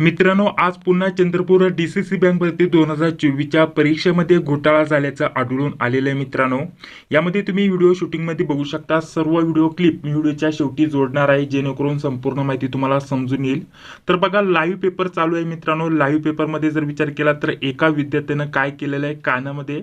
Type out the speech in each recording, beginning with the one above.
मित्रांनो आज पुन्हा चंद्रपूर डी सी बँक भरती दोन हजार चोवीसच्या परीक्षेमध्ये घोटाळा झाल्याचं आढळून आलेलं आहे मित्रांनो. यामध्ये तुम्ही व्हिडिओ शूटिंगमध्ये बघू शकता. सर्व व्हिडिओ क्लिप मी व्हिडिओच्या शेवटी जोडणार आहे जेणेकरून संपूर्ण माहिती तुम्हाला समजून येईल. तर बघा लाईव्ह पेपर चालू आहे मित्रांनो. लाईव्ह पेपरमध्ये जर विचार केला तर एका विद्यार्थ्यानं काय केलेलं आहे कानामध्ये?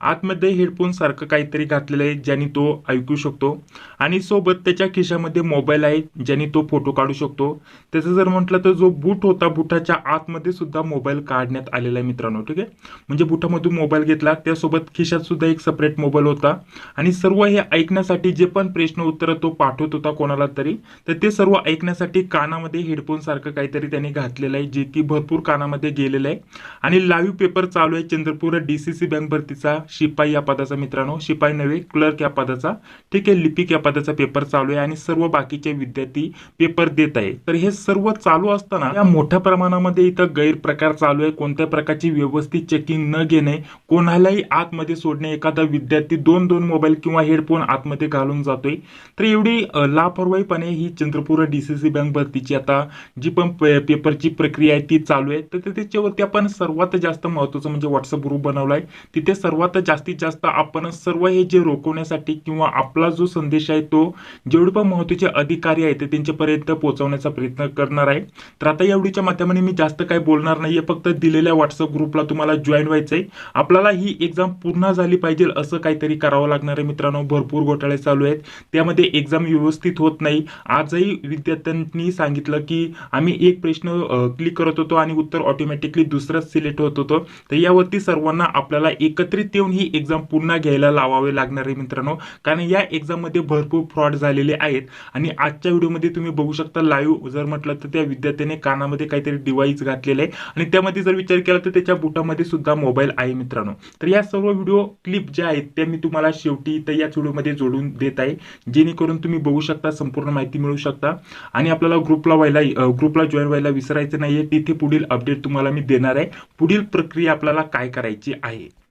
आतमध्ये हेडफोन सारखं काहीतरी घातलेलं आहे ज्याने तो ऐकू शकतो. आणि सोबत त्याच्या खिशामध्ये मोबाईल आहे ज्याने तो फोटो काढू शकतो. त्याचं जर म्हटलं तर जो बूट होता बुटाच्या आतमध्ये सुद्धा मोबाईल काढण्यात आलेला आहे मित्रांनो ठीक आहे? म्हणजे बुटामधून मोबाईल घेतला त्यासोबत खिशात सुद्धा एक सेपरेट मोबाईल होता. आणि सर्व हे ऐकण्यासाठी जे पण प्रश्न उत्तरं तो पाठवत होता कोणाला तरी तर ते सर्व ऐकण्यासाठी कानामध्ये हेडफोन सारखं काहीतरी त्याने घातलेलं आहे जे की भरपूर कानामध्ये गेलेलं आहे. आणि लाईव्ह पेपर चालू आहे Chandrapur D C C bank भरतीचा. शिपाई या पदाचा मित्रांनो शिपाई नव्हे क्लर्क या पदाचा. ठीक आहे लिपिक या पदाचा पेपर चालू आहे आणि सर्व बाकीचे विद्यार्थी पेपर देत आहे. तर हे सर्व चालू असताना या मोठ्या प्रमाणामध्ये इथं गैरप्रकार चालू आहे. कोणत्या प्रकारची व्यवस्थित चेकिंग न घेणे कोणालाही आतमध्ये सोडणे एखादा विद्यार्थी दोन दोन मोबाईल किंवा हेडफोन आतमध्ये घालून जातोय. तर एवढी लापरवाहीपणे ही चंद्रपूर डीसीसी बँक भरतीची आता जी पण पेपरची प्रक्रिया आहे ती चालू आहे. तर त्याच्यावरती आपण सर्वात जास्त महत्त्वाचं म्हणजे व्हॉट्सअप ग्रुप बनवला आहे तिथे सर्वात जास्तीत जास्त आपण सर्व हे जे रोखवण्यासाठी किंवा आपला जो संदेश आहे तो जेवढे पण महत्त्वाचे अधिकारी आहेत ते त्यांच्यापर्यंत पोहोचवण्याचा प्रयत्न करणार आहे. तर आता एवढीच्या माध्यमाने मी जास्त काही बोलणार नाहीये फक्त दिलेल्या व्हॉट्सअप ग्रुपला तुम्हाला जॉईन व्हायचं आहे आपल्याला ही एक्झाम पूर्ण झाली पाहिजे असं काहीतरी करावं लागणार आहे मित्रांनो. भरपूर घोटाळे चालू आहेत. त्यामध्ये एक्झाम व्यवस्थित होत नाही. आजही विद्यार्थ्यांनी सांगितलं की आम्ही एक प्रश्न क्लिक करत होतो आणि उत्तर ऑटोमॅटिकली दुसरंच सिलेक्ट होत होतं. तर यावरती सर्वांना आपल्याला एकत्रित येऊन ही एक्झाम पुन्हा घ्यायला लावावे लागणार आहे मित्रांनो. कारण या एक्झाममध्ये भरपूर फ्रॉड झालेले आहेत. आणि आजच्या व्हिडिओमध्ये तुम्ही बघू शकता लाईव्ह जर म्हटलं तर त्या विद्यार्थ्याने कानामध्ये काहीतरी डिव्हाइस घातलेलं आहे. आणि त्यामध्ये जर विचार केला तर त्याच्या बुटामध्ये सुद्धा मोबाईल आहे मित्रांनो. तर या सर्व व्हिडिओ क्लिप ज्या आहेत त्या मी तुम्हाला शेवटी तर याच व्हिडिओमध्ये जोडून देत आहे. जेणेकरून तुम्ही बघू शकता संपूर्ण माहिती मिळू शकता. आणि आपल्याला ग्रुपला व्हायला ग्रुपला जॉईन व्हायला विसरायचं नाहीये. तिथे पुढील अपडेट तुम्हाला मी देणार आहे. पुढील प्रक्रिया आपल्याला काय करायची आहे?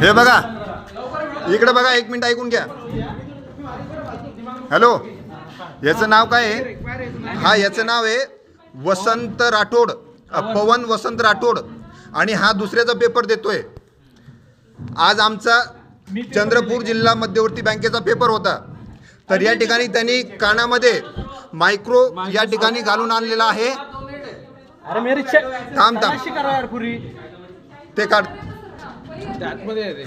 हे बघा. इकडे बघा एक मिनिट ऐकून घ्या. हॅलो. याचं नाव काय आहे? हा याचं नाव आहे वसंत राठोड. पवन वसंत राठोड. आणि हा दुसऱ्याचा पेपर देतोय. आज आमचा चंद्रपूर जिल्हा मध्यवर्ती बँकेचा पेपर होता. तर या ठिकाणी त्यांनी कानामध्ये मायक्रो या ठिकाणी घालून आणलेला आहे. अरे मेरी थांब थांब. करा यार पुरी. ते काढ.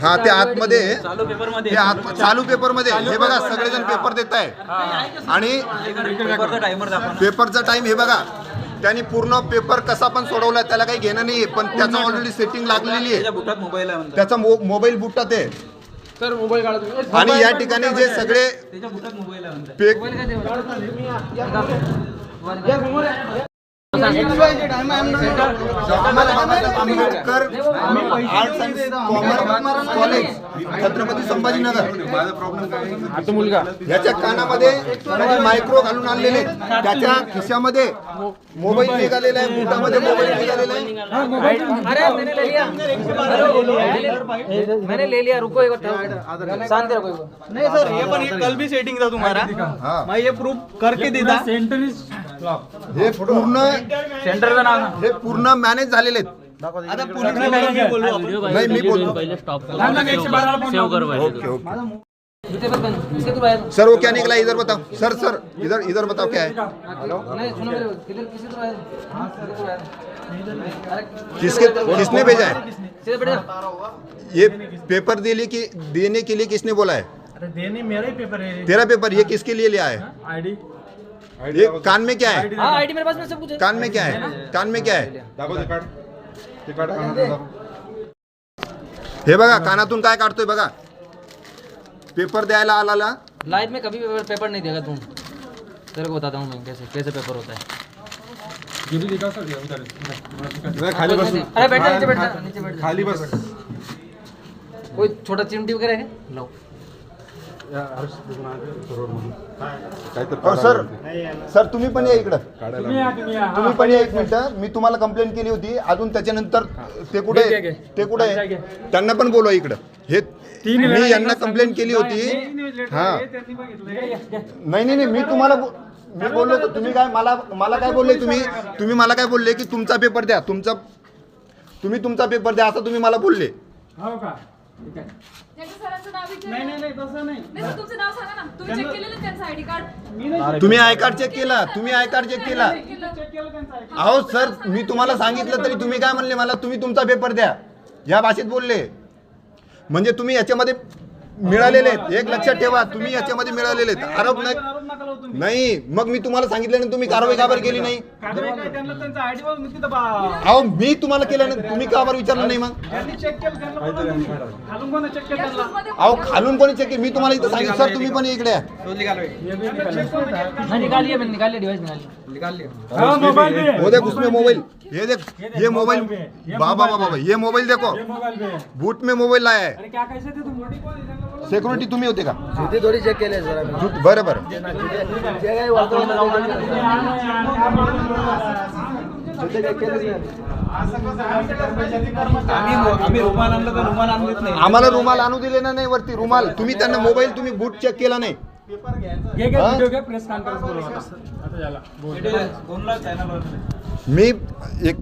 हा ते आतमध्ये. आहे. चालू पेपरमध्ये ते आत चालू पेपरमध्ये हे बघा सगळेजण पेपर देत आहे आणि पेपरचा टाइम हे बघा. त्यांनी पूर्ण पेपर कसा पण सोडवला त्याला काही घेणं नाही पण त्याचं ऑलरेडी सेटिंग लागलेली आहे. त्याचा मो- मोबाईल बुटात आहे. सर मोबाईल काढा तुम्ही आणि या ठिकाणी जे सगळे त्याच्या बुटात मोबाईल आहे म्हणतात पे Ambedkar arts and commerce college Chhatrapati Sambhajinagar. मुलगा. याच्या कानामध्ये मायक्रो घालून आणलेले. त्याच्या खिशामध्ये मोबाईल निघालेला आहे बुटामध्ये मोबाईल निघालेला आहे. अरे मैंने ले लिया. मैंने ले लिया रुको एक बार शांत रहो एक बार। नहीं सर ये पण कल भी सेटिंग था तुम्हारा. हा. मैं ये प्रूफ करके देता. हे पूर्ण सेंटर का नाम हे पूर्ण मॅनेज झालेले आहेत. आता बोलू आपण. नाही मी बोलतो ओके ओके जूते पर बंद इसके तो बाहर सर वो क्या निकला इधर बताओ. सर सर इधर इधर बताओ क्या है? अरे किसके किसने भेजा है? ये पेपर देने की देने के लिए किसने बोला है? अरे देने मेरा ही पेपर है। तेरा पेपर ये किसके लिए लिया है? आईडी ये कान में क्या है? हाँ आईडी मेरे पास में सब कुछ कान में क्या है? कान में क्या है? हे बघा कानातून काय काढतोय बघा. पेपर द्यायला आला लाइफ में कभी पेपर पेपर नहीं देगा तुम तेरे को बताता हूँ मैं कैसे कैसे पेपर होता है. ये भी दिखा सर उधर खाली बस अरे बैठ जा नीचे बैठ जा नीचे बैठ खाली बस। कोई छोटा चिमटी वगैरह है? लो। सर सर तुम्ही पण या इकडं. तुम्ही पण या एक मिनिट. मी तुम्हाला कंप्लेंट केली होती. अजून त्याच्यानंतर ते कुठे आहे? ते कुठे? आहे? त्यांना पण बोलवा इकडं. हे मी यांना कंप्लेंट केली होती. हा. नाही नाही नाही मी तुम्हाला बो- मी बोललो होतो. तुम्ही काय मला मला काय बोलले? तुम्ही तुम्ही मला काय बोलले की तुमचा पेपर द्या. तुमचा तुम्ही तुमचा पेपर द्या असं तुम्ही मला बोलले. सरांचं नाव विचारा. नाही सर, तुमचं नाव सांगा ना. तुम्ही चेक केलेलं आहे त्यांचं आयडी कार्ड? तुम्ही आय कार्ड चेक केला. तुम्ही आय कार्ड चेक केला अहो सर मी तुम्हाला सांगितलं तरी तुम्ही काय म्हणले मला? तुम्ही तुमचा पेपर द्या. या भाषेत बोलले. म्हणजे तुम्ही याच्यामध्ये मिळालेले आहेत. एक लक्षात ठेवा. तुम्ही याच्यामध्ये मिळालेले आहेत. आरोप नाही नाही मग मी तुम्हाला सांगितल्यानंतर तुम्ही कारवाई का बरं केली नाही? अहो मी तुम्हाला केलं नाही. तुम्ही का बरं विचारलं नाही मग? अहो खालून कोणी चेक केलं? मी तुम्हाला इथं सांगितलं सर तुम्ही पण इकडे या. हाँ निकाल लिया मैंने निकाल लिया डिवाइस निकाल लिया वो देख उसमें मोबाइल ये देख ये मोबाइल बाबा बाबा ये मोबाइल देखो. बूट में मोबाइल लाया है. सिक्युरिटी तुम्ही होते का? थोड़ी चेक केले सर झूट- बरं बरं आम्ही आम्ही रुमाल आणलं तर रुमाल आणलेच नाही. आम्हाला रुमाल आणू दिले ना नाही वरती. रुमाल. तुम्ही त्यांना मोबाईल तुम्ही बूट चेक केला नाही. मी एक